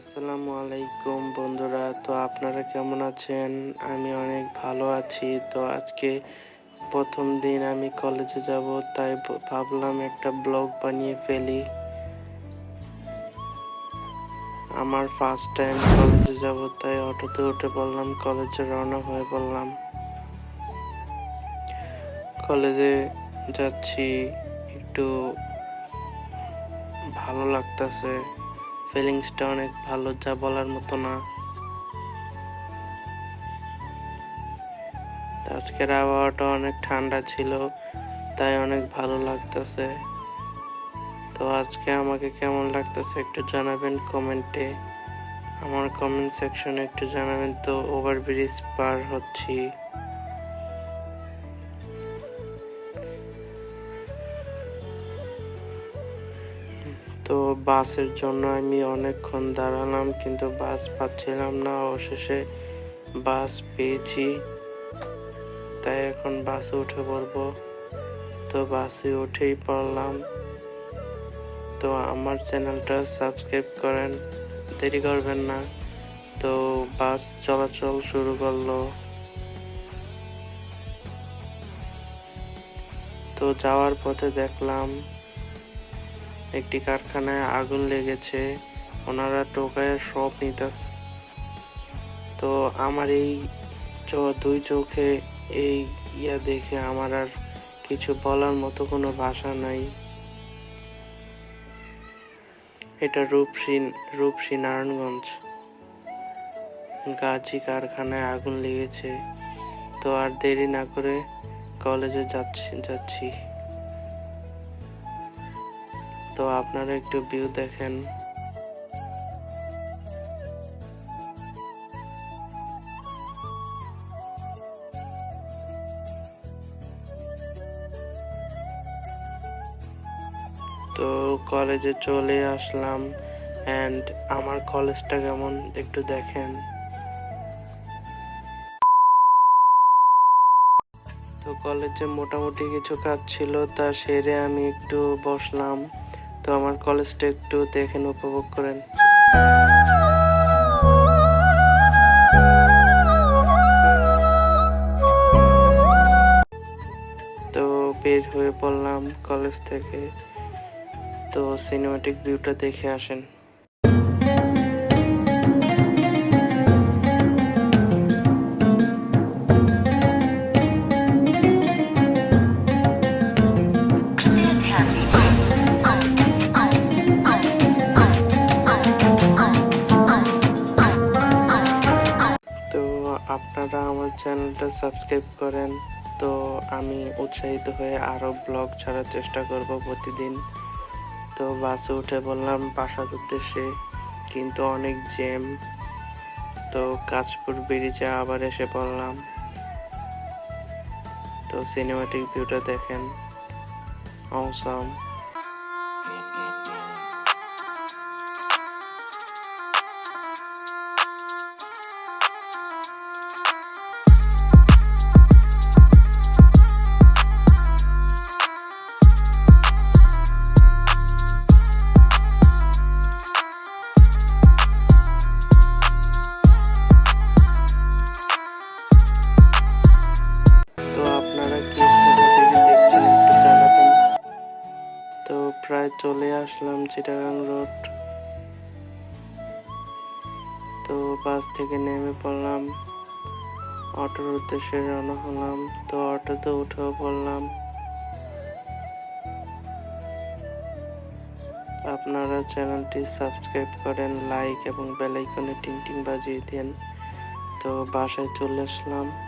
আসসালামু আলাইকুম বন্ধুরা, তো আপনারা কেমন আছেন? আমি অনেক ভালো আছি। তো আজকে প্রথম দিন আমি কলেজে যাব, তাই ভাবলাম একটা ব্লগ বানিয়ে ফেলি। আমার ফার্স্ট টাইম কলেজে যাব, তাই অটোতে উঠে পড়লাম কলেজে রওনা হয়ে পড়লাম কলেজে যাচ্ছি, একটু ভালো লাগতাছে। ফিলিংসটা অনেক ভালো, যা বলার মতো না। আজকের আবহাওয়াটা অনেক ঠান্ডা ছিল, তাই অনেক ভালো লাগতেছে। তো আজকে আমাকে কেমন লাগতেছে একটু জানাবেন কমেন্টে। আমার কমেন্ট সেকশনে একটু জানাবেন, তো ওভারব্রিজ পার হচ্ছি। তো বাসের জন্য আমি অনেকক্ষণ দাঁড়ালাম, কিন্তু বাস পাচ্ছিলাম না। অবশেষে বাস পেয়েছি, তাই এখন বাসে উঠে পড়ব। তো বাসে উঠেই পড়লাম। তো আমার চ্যানেলটা সাবস্ক্রাইব করেন, দেরি করবেন না। তো বাস চলাচল শুরু করল। তো যাওয়ার পথে দেখলাম একটি কারখানায় আগুন লেগেছে, ওনারা টোকায় সব নিতেছে। তো আমার এই দুই চোখে এই ইয়া দেখে আমার আর কিছু বলার মতো কোনো ভাষা নাই। এটা রূপসী রূপসী নারায়ণগঞ্জ। গাছি কারখানায় আগুন লেগেছে। তো আর দেরি না করে কলেজে যাচ্ছি যাচ্ছি। তো আপনারা একটু ভিউ দেখেন। তো কলেজে চলে আসলাম অ্যান্ড আমার কলেজটা কেমন একটু দেখেন। তো কলেজে মোটামুটি কিছু কাজ ছিল, তা সেরে আমি একটু বসলাম। তো আমার কলেজটা একটু দেখেন, উপভোগ করেন। তো বের হয়ে পড়লাম কলেজ থেকে। তো সিনেমাটিক ভিউটা দেখে আসেন। আপনারা আমার চ্যানেলটা সাবস্ক্রাইব করেন। তো আমি উৎসাহিত হয়ে আরও ব্লগ ছাড়ার চেষ্টা করব প্রতিদিন। তো বাসে উঠে বললাম, বাসার উদ্দেশ্যে কিন্তু অনেক জ্যাম। তো কাজপুর ব্রিজে আবার এসে পড়লাম। তো সিনেমাটিক ভিউটা দেখেন। অসম চলে আসলাম চিটাগাং রোড। তো বাস থেকে নেমে পড়লাম। অটোর উদ্দেশ্যে রওনা হলাম। তো অটোতে উঠেও পড়লাম। আপনারা চ্যানেলটি সাবস্ক্রাইব করেন, লাইক এবং বেল আইকনে টিং টিং বাজিয়ে দেন। তো বাসায় চলে আসলাম।